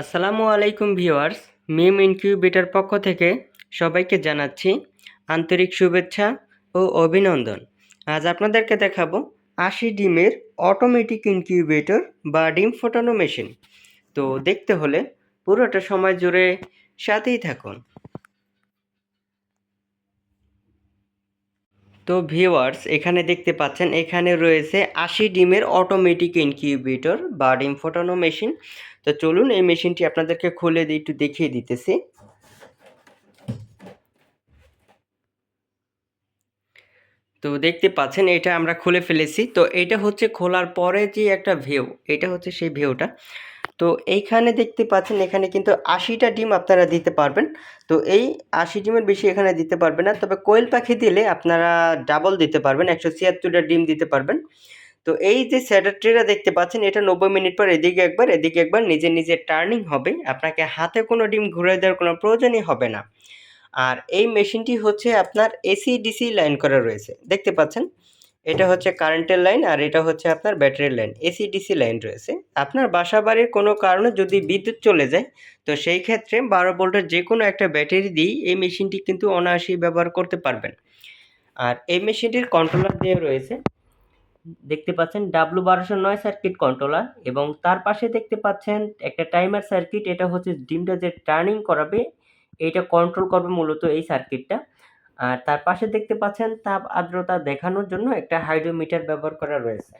আসসালামু আলাইকুম ভিউয়ার্স, মিম ইনকিউবেটার পক্ষ থেকে সবাইকে জানাচ্ছি আন্তরিক শুভেচ্ছা ও অভিনন্দন। আজ আপনাদেরকে দেখাবো আশি ডিমের অটোমেটিক ইনকিউবেটর বা ডিম ফোটানো মেশিন তো দেখতে হলে পুরোটা সময় জুড়ে সাথেই থাকুন। তো ভিউয়ার্স, এখানে দেখতে পাচ্ছেন, এখানে রয়েছে আশি ডিমের অটোমেটিক ইনকিউবেটর বা ডিম ফোটানো মেশিন তো চলুন এই মেশিনটি আপনাদেরকে খুলে দিয়ে একটু দেখিয়ে দিতেছি। তো দেখতে পাচ্ছেন, এটা আমরা খুলে ফেলেছি। তো এটা হচ্ছে খোলার পরে যে একটা ভিউ এটা হচ্ছে সেই ভিউটা তো এইখানে দেখতে পাচ্ছেন এখানে কিন্তু আশিটা ডিম আপনারা দিতে পারবেন। তো এই আশি ডিমের বেশি এখানে দিতে পারবেন না। তবে কোয়েল পাখি দিলে আপনারা ডাবল দিতে পারবেন, একশো ছিয়াত্তরটা ডিম দিতে পারবেন। তো এই যে স্যাটার ট্রেটা দেখতে পাচ্ছেন, এটা নব্বই মিনিট পর এদিকে একবার এদিকে একবার নিজে নিজে টার্নিং হবে। আপনাকে হাতে কোনো ডিম ঘুরে দেওয়ার কোনো প্রয়োজনই হবে না। আর এই মেশিনটি হচ্ছে আপনার এসি ডিসি লাইন করা রয়েছে। দেখতে পাচ্ছেন? এটা হচ্ছে কারেন্টের লাইন আর এটা হচ্ছে আপনার ব্যাটারির লাইন এসি ডিসি লাইন রয়েছে। আপনার বাসা বাড়ির কোনো কারণে যদি বিদ্যুৎ চলে যায়, তো সেই ক্ষেত্রে বারো ভোল্টের যে কোনো একটা ব্যাটারি দিয়েই এই মেশিনটি কিন্তু অনায়াসেই ব্যবহার করতে পারবেন। আর এই মেশিনটির কন্ট্রোলার দিয়ে রয়েছে, দেখতে পাচ্ছেন ডাব্লু বারোশো নয় সার্কিট কন্ট্রোলার এবং তার পাশে দেখতে পাচ্ছেন একটা টাইমার সার্কিট এটা হচ্ছে ডিমটা যে টার্নিং করাবে, এইটা কন্ট্রোল করবে মূলত এই সার্কিটটা আর তার পাশে দেখতে পাচ্ছেন তাপ আর্দ্রতা দেখানোর জন্য একটা হাইড্রোমিটার ব্যবহার করা রয়েছে।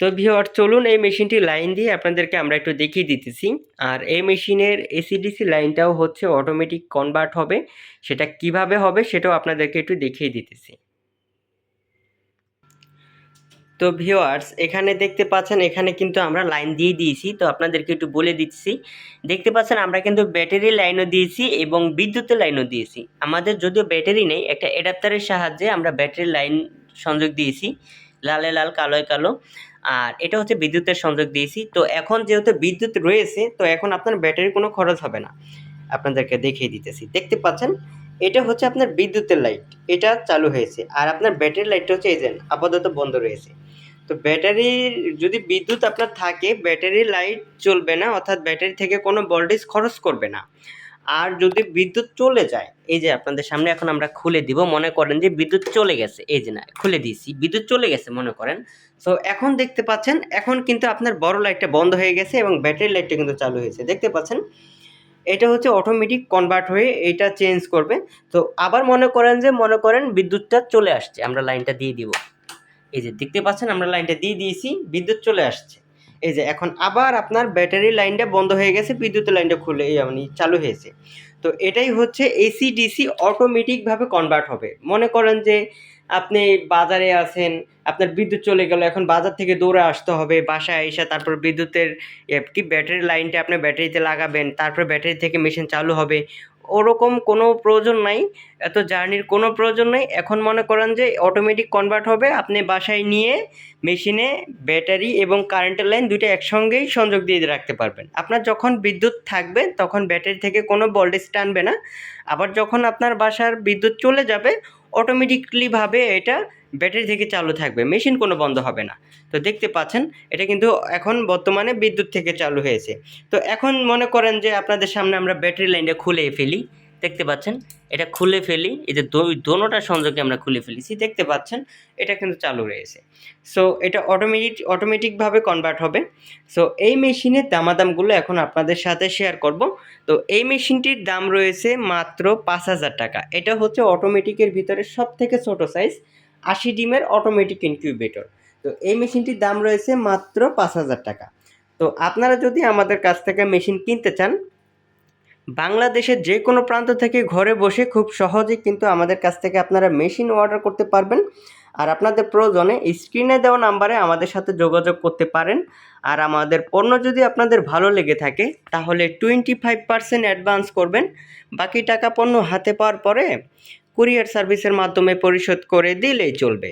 তো ভিওর চলুন এই মেশিনটি লাইন দিয়ে আপনাদেরকে আমরা একটু দেখিয়ে দিতেছি। আর এই মেশিনের এসিডিসি লাইনটাও হচ্ছে অটোমেটিক কনভার্ট হবে। সেটা কীভাবে হবে সেটাও আপনাদেরকে একটু দেখিয়ে দিতেছি। তো ভিওয়ার্স এখানে দেখতে পাচ্ছেন, এখানে কিন্তু আমরা লাইন দিয়ে দিয়েছি, তো আপনাদেরকে একটু বলে দিচ্ছি। দেখতে পাচ্ছেন, আমরা কিন্তু ব্যাটারি লাইনও দিয়েছি এবং বিদ্যুতের লাইনও দিয়েছি। আমাদের যদিও ব্যাটারি নেই, একটা অ্যাডাপ্টারের সাহায্যে আমরা ব্যাটারি লাইন সংযোগ দিয়েছি, লালে লাল, কালোয় কালো। আর এটা হচ্ছে বিদ্যুতের সংযোগ দিয়েছি। তো এখন যেহেতু বিদ্যুৎ রয়েছে, তো এখন আপনার ব্যাটারির কোনো খরচ হবে না। আপনাদেরকে দেখিয়ে দিতেছি। দেখতে পাচ্ছেন, এটা হচ্ছে আপনার বিদ্যুতের লাইট এটা চালু হয়েছে। আর আপনার ব্যাটারি লাইটটা হচ্ছে যে, আপাতত বন্ধ রয়েছে। তো ব্যাটারির যদি বিদ্যুৎ আপনার থাকে, ব্যাটারি লাইট চলবে না, অর্থাৎ ব্যাটারি থেকে কোনো ভোল্টেজ খরচ করবে না। আর যদি বিদ্যুৎ চলে যায়, এই যে আপনাদের সামনে এখন আমরা খুলে দিব, মনে করেন যে বিদ্যুৎ চলে গেছে, এই যে না, খুলে দিয়েছি, বিদ্যুৎ চলে গেছে, মনে করেন। সো এখন দেখতে পাচ্ছেন, এখন কিন্তু আপনার বড় লাইটটা বন্ধ হয়ে গেছে এবং ব্যাটারি লাইটটা কিন্তু চালু হয়েছে। দেখতে পাচ্ছেন, এটা হচ্ছে অটোমেটিক কনভার্ট হয়ে এটা চেঞ্জ করবে। তো আবার মনে করেন যে, মনে করেন বিদ্যুৎটা চলে আসছে, আমরা লাইনটা দিয়ে দিব। এই যে দেখতে পাচ্ছেন আমরা লাইনটা দিয়ে দিয়েছি, বিদ্যুৎ চলে আসছে। এই যে এখন আবার আপনার ব্যাটারি লাইনটা বন্ধ হয়ে গেছে, বিদ্যুতের লাইনটা খুলে মানে চালু হয়েছে। তো এটাই হচ্ছে এসি ডিসি অটোমেটিকভাবে কনভার্ট হবে। মনে করেন যে আপনি বাজারে আছেন, আপনার বিদ্যুৎ চলে গেল, এখন বাজার থেকে দৌড়ে আসতে হবে, বাসায় এসে তারপর বিদ্যুতের কি ব্যাটারি লাইনটা আপনি ব্যাটারিতে লাগাবেন, তারপর ব্যাটারি থেকে মেশিন চালু হবে। ওরকম কোনো প্রয়োজন নাই, এত জার্নির কোনো প্রয়োজন নেই। এখন মনে করেন যে অটোমেটিক কনভার্ট হবে, আপনি বাসায় নিয়ে মেশিনে ব্যাটারি এবং কারেন্টের লাইন দুইটা একসঙ্গেই সংযোগ দিয়ে রাখতে পারবেন। আপনার যখন বিদ্যুৎ থাকবে, তখন ব্যাটারি থেকে কোনো ভোল্টেজ টানবে না। আবার যখন আপনার বাসার বিদ্যুৎ চলে যাবে অটোমেটিকলিভাবে এটা ব্যাটারি থেকে চালু থাকবে, মেশিন কোনো বন্ধ হবে না। তো দেখতে পাচ্ছেন, এটা কিন্তু এখন বর্তমানে বিদ্যুৎ থেকে চালু হয়েছে। তো এখন মনে করেন যে আপনাদের সামনে আমরা ব্যাটারি লাইনটা খুলে ফেলি। দেখতে পাচ্ছেন, এটা খুলে ফেলি, এই যে দোনোটা সংযোগে আমরা খুলে ফেলেছি, দেখতে পাচ্ছেন, এটা কিন্তু চালু রয়েছে। সো এটা অটোমেটিক অটোমেটিকভাবে কনভার্ট হবে। সো এই মেশিনের দামাদামগুলো এখন আপনাদের সাথে শেয়ার করব। তো এই মেশিনটির দাম রয়েছে মাত্র পাঁচ হাজার টাকা। এটা হচ্ছে অটোমেটিকের ভিতরে সব থেকে ছোটো সাইজ আশি ডিমের অটোমেটিক ইনকিউবেটর তো এই মেশিনটির দাম রয়েছে মাত্র পাঁচ হাজার টাকা। তো আপনারা যদি আমাদের কাছ থেকে মেশিন কিনতে চান, বাংলাদেশের যে কোনো প্রান্ত থেকে ঘরে বসে খুব সহজেই কিন্তু আমাদের কাছ থেকে আপনারা মেশিন অর্ডার করতে পারবেন। আর আপনাদের প্রয়োজনে স্ক্রিনে দেওয়া নাম্বারে আমাদের সাথে যোগাযোগ করতে পারেন। আর আমাদের পণ্য যদি আপনাদের ভালো লেগে থাকে, তাহলে টোয়েন্টি ফাইভ পার্সেন্ট অ্যাডভান্স করবেন। বাকি টাকা পণ্য হাতে পাওয়ার পরে কুরিয়ার সার্ভিসের মাধ্যমে পরিশোধ করে দিলেই চলবে।